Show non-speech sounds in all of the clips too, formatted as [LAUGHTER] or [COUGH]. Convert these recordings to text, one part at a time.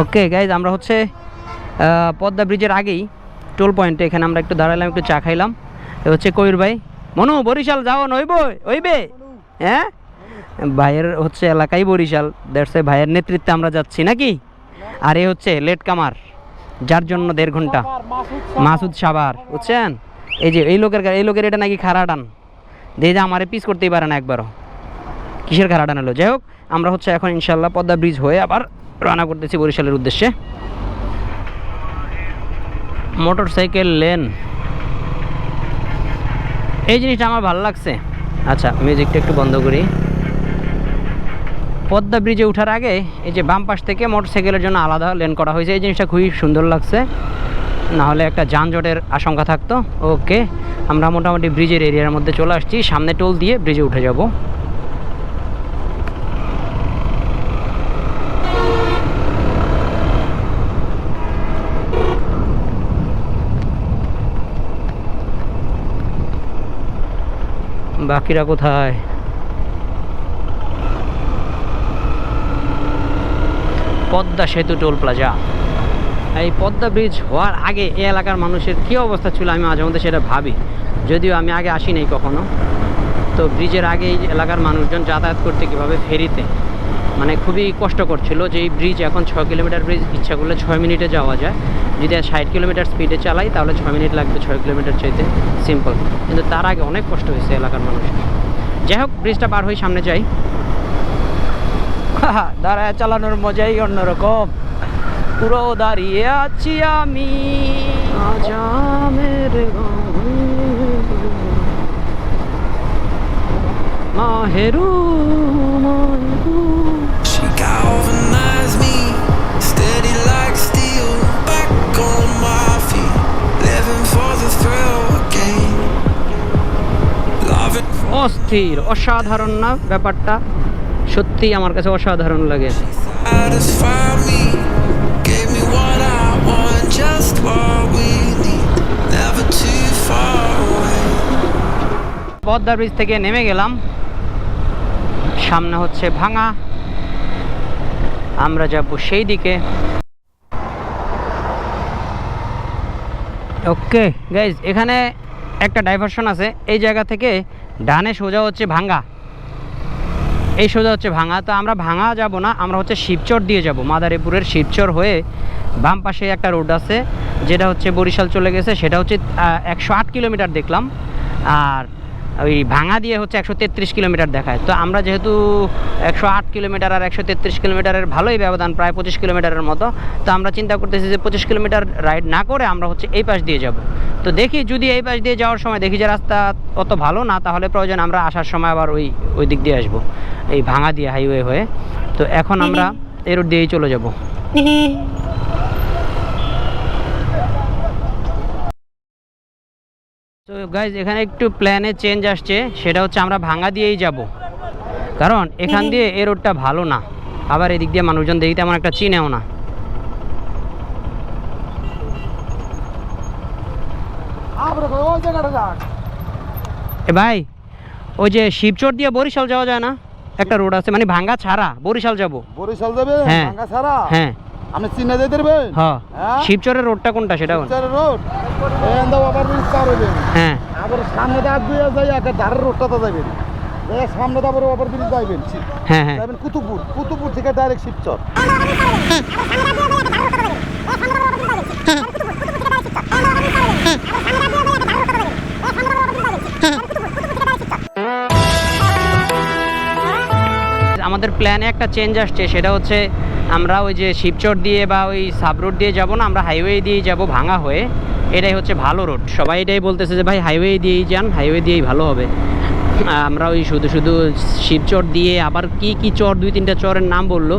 Okay guys আমরা হচ্ছে পদ্মা ব্রিজের আগেই টোল পয়েন্টে এখানে আমরা একটু দাঁড়ালাম একটু চা খাইলাম। এ হচ্ছে কবির ভাই। মনু, বরিশাল যাও, নইব ওইবে হ্যাঁ? ভাইয়ের হচ্ছে এলাকাই বরিশাল। দ্যাটস ভাইয়ের নেতৃত্বে আমরা যাচ্ছি, নাকি? আর এ হচ্ছে লেট কামার, যার জন্য দেড় ঘণ্টা। মাসুদ সাবার বুঝছেন? এই যে, এই লোকের এই লোকের এটা নাকি খারা টান। দিয়ে যে আমারে পিস করতেই পারে না একবারও। কিসের খারা টান হলো? যাই হোক, আমরা হচ্ছে এখন ইনশাল্লাহ পদ্মা ব্রিজ হয়ে আবার রানা করতেছি বরিশালের উদ্দেশ্যে। মোটর সাইকেল লেন। এই জিনিসটা আমার ভালো লাগছে। আচ্ছা মিউজিকটা একটু বন্ধ করি। পদ্মা ব্রিজে ওঠার আগে এই যে বাম পাশ থেকে মোটরসাইকেলের জন্য আলাদা লেন করা হয়েছে। এই জিনিসটা খুবই সুন্দর লাগছে। না হলে একটা যানজটের আশঙ্কা থাকতো। ওকে, আমরা মোটামুটি ব্রিজের এরিয়ার মধ্যে চলে আসছি। সামনে টোল দিয়ে ব্রিজে উঠে যাব। বাকিরা কোথায়? পদ্মা সেতু টোল প্লাজা। এই পদ্মা ব্রিজ হওয়ার আগে এই এলাকার মানুষের কী অবস্থা ছিল আমি মাঝে মধ্যে সেটা ভাবি। যদিও আমি আগে আসি নাই কখনো। তো ব্রিজের আগে এই এলাকার মানুষজন যাতায়াত করতে কীভাবে ফেরিতে? মানে খুবই কষ্ট করছিল যে এই ব্রিজ এখন ছয় কিলোমিটার ব্রিজ ইচ্ছা করলে ছয় মিনিটে যাওয়া যায়। যদি ষাট কিলোমিটার স্পিডে চালাই তাহলে ছয় মিনিট লাগবে ছয় কিলোমিটার চাইতে। সিম্পল কিন্তু তার আগে অনেক কষ্ট হয়েছে এলাকার মানুষ। যাই হোক ব্রিজটা পার হয়ে সামনে যাই। দাঁড়ায় চালানোর মজাই অন্যরকম। পুরো দাঁড়িয়ে আছি আমি। মাহেরু মাহেরু অস্থির অসাধারণ না ব্যাপারটা? সত্যি আমার কাছে অসাধারণ লাগে। Satisfy me, gave me what I want, just what we need, never too far away. Padma bridge থেকে নেমে গেলাম। সামনে হচ্ছে ভাঙা। আমরা যাব সেই দিকে। ওকে গাইজ এখানে একটা ডাইভারশন আছে। এই জায়গা থেকে ডানে সোজা হচ্ছে ভাঙ্গা। এই সোজা হচ্ছে ভাঙা তো আমরা ভাঙা যাব না, আমরা হচ্ছে শিবচর দিয়ে যাব। মাদারীপুরের শিবচর হয়ে বাম পাশে একটা রোড আছে, যেটা হচ্ছে বরিশাল চলে গেছে, সেটা হচ্ছে একশো আট কিলোমিটার দেখলাম। আর ওই ভাঙা দিয়ে হচ্ছে একশো তেত্রিশ কিলোমিটার দেখায়। তো আমরা যেহেতু একশো আট কিলোমিটার আর একশো তেত্রিশ কিলোমিটারের ভালোই ব্যবধান প্রায় পঁচিশ কিলোমিটারের মতো তো আমরা চিন্তা করতেছি যে পঁচিশ কিলোমিটার রাইড না করে আমরা হচ্ছে এই পাশ দিয়ে যাব। তো দেখি যদি এই পাশ দিয়ে যাওয়ার সময় দেখি যে রাস্তা অত ভালো না তাহলে প্রয়োজন আমরা আসার সময় আবার ওই ওই দিক দিয়ে আসব এই ভাঙা দিয়ে হাইওয়ে হয়ে। তো এখন আমরা এই রোড দিয়েই চলে যাব। গাইজ এখানে একটু প্ল্যানে চেঞ্জ আসছে। সেটা হচ্ছে আমরা ভাঙা দিয়েই যাব। কারণ এখান দিয়ে এই রোডটা ভালো না। আবার এদিক দিয়ে মানুষজন দেখি তেমন একটা চিনেও না। এ ভাই ওই যে শিবচর দিয়ে বরিশাল যাওয়া যায় না? একটা রোড আছে মানে ভাঙ্গা ছাড়া বরিশাল যাব। বরিশাল যাবে? হ্যাঁ। ভাঙ্গা ছাড়া? হ্যাঁ। আপনি চিনে যেতে পারবেন? হ্যাঁ। হ্যাঁ? শিবচরের রোডটা কোনটা সেটা কোন? চার রোড এখান থেকে আবার পার হইবেন হ্যাঁ। আবার সামনে দিয়ে আর দুইয়া যাই একটা ধারের রোডটাতে যাবেন। সামনে দিয়ে আবার ওভার ব্রিজ যাইবেন। হ্যাঁ হ্যাঁ। যাবেন। কুতুবপুর কুতুবপুর থেকে ডাইরেক্ট শিবচর। আমাদের প্ল্যানে একটা চেঞ্জ আসছে। সেটা হচ্ছে আমরা ওই যে শিবচর দিয়ে বা ওই সাব রোড দিয়ে যাব না, আমরা হাইওয়ে দিয়ে যাব ভাঙা হয়ে। এটাই হচ্ছে ভালো রোড সবাই এটাই বলতেছে যে, ভাই হাইওয়ে দিয়েই যান হাইওয়ে দিয়েই ভালো হবে। আমরা ওই শুধু শুধু শিবচর দিয়ে আবার কি কি চর, দুই তিনটা চরের নাম বলল,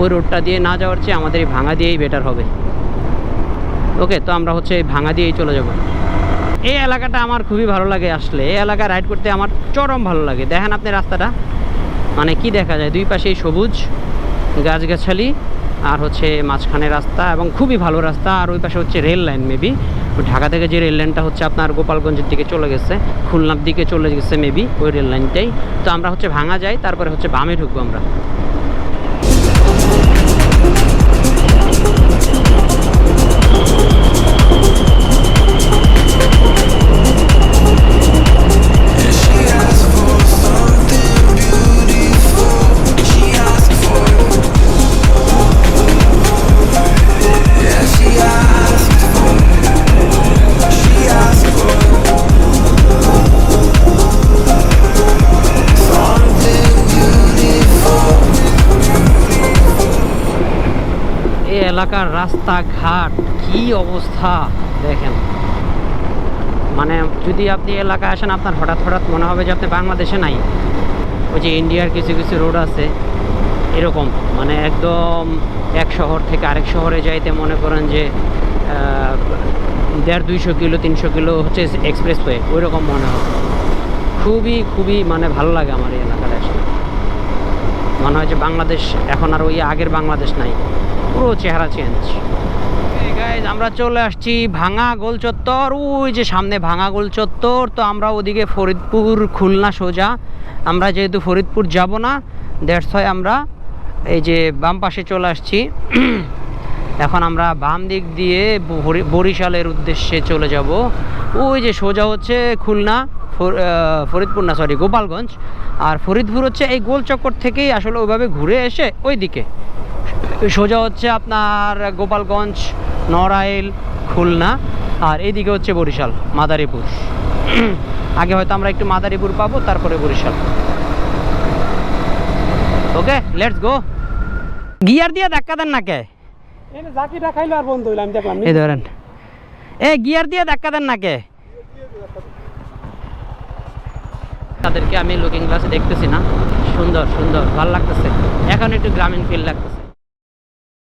ওই রোডটা দিয়ে না যাওয়ার চেয়ে আমাদের এই ভাঙা দিয়েই বেটার হবে। ওকে তো আমরা হচ্ছে এই ভাঙা দিয়েই চলে যাব। এই এলাকাটা আমার খুবই ভালো লাগে আসলে। এই এলাকা রাইড করতে আমার চরম ভালো লাগে। দেখেন আপনি রাস্তাটা। মানে কি দেখা যায়? দুই পাশেই সবুজ। গাছগাছালি, আর হচ্ছে মাঝখানে রাস্তা এবং খুবই ভালো রাস্তা। আর ওই পাশে হচ্ছে রেল লাইন মেবি ঢাকা থেকে যে রেল লাইনটা হচ্ছে আপনার গোপালগঞ্জের দিকে চলে গেছে, খুলনার দিকে চলে গেছে মেবি ওই রেল লাইনটাই তো আমরা হচ্ছে ভাঙা যাই, তারপরে হচ্ছে বামে ঢুকবো আমরা। এলাকার রাস্তাঘাট কি অবস্থা দেখেন। মানে যদি আপনি এলাকায় আসেন, আপনার হঠাৎ হঠাৎ মনে হবে যে আপনি বাংলাদেশে নাই। ওই যে ইন্ডিয়ার কিছু কিছু রোড আছে, এরকম। মানে একদম এক শহর থেকে আরেক শহরে যাইতে মনে করেন যে দেড় দুইশো কিলো, তিনশো কিলো হচ্ছে এক্সপ্রেস ওয়ে ওই রকম মনে হবে খুবই খুবই মানে ভালো লাগে আমার এই এলাকাটা আসলে মনে হয় যে বাংলাদেশ এখন আর ওই আগের বাংলাদেশ নাই। পুরো চেহারা চেঞ্জ গাইজ আমরা চলে আসছি ভাঙা গোল চত্বর। ওই যে সামনে ভাঙা গোল চত্বর, তো আমরা ওদিকে ফরিদপুর খুলনা সোজা। আমরা যেহেতু ফরিদপুর যাব না দ্যাটস হয় আমরা এই যে বাম পাশে চলে আসছি। [CLEARS THROAT] এখন আমরা বাম দিক দিয়ে বরিশালের উদ্দেশ্যে চলে যাব। ওই যে সোজা হচ্ছে খুলনা ফরিদপুর না সরি গোপালগঞ্জ। আর ফরিদপুর হচ্ছে এই গোল চক্কর থেকেই আসলে ওইভাবে ঘুরে এসে ওই দিকে সোজা হচ্ছে আপনার গোপালগঞ্জ নড়াইল খুলনা আর এইদিকে হচ্ছে বরিশাল মাদারীপুর। [CLEARS THROAT] আগে হয়তো আমরা একটু মাদারীপুর পাবো তারপরে Barishal. Okay let's go gear দিয়ে ধাক্কা দেন না কে? এই ধরেন। এ গিয়ার দিয়ে ধাক্কা দেন না কে? তাদেরকে আমি লুকিং গ্লাসে দেখতেছি না। সুন্দর সুন্দর ভালো লাগতেছে। এখন একটু গ্রামীণ ফিল লাগতেছে।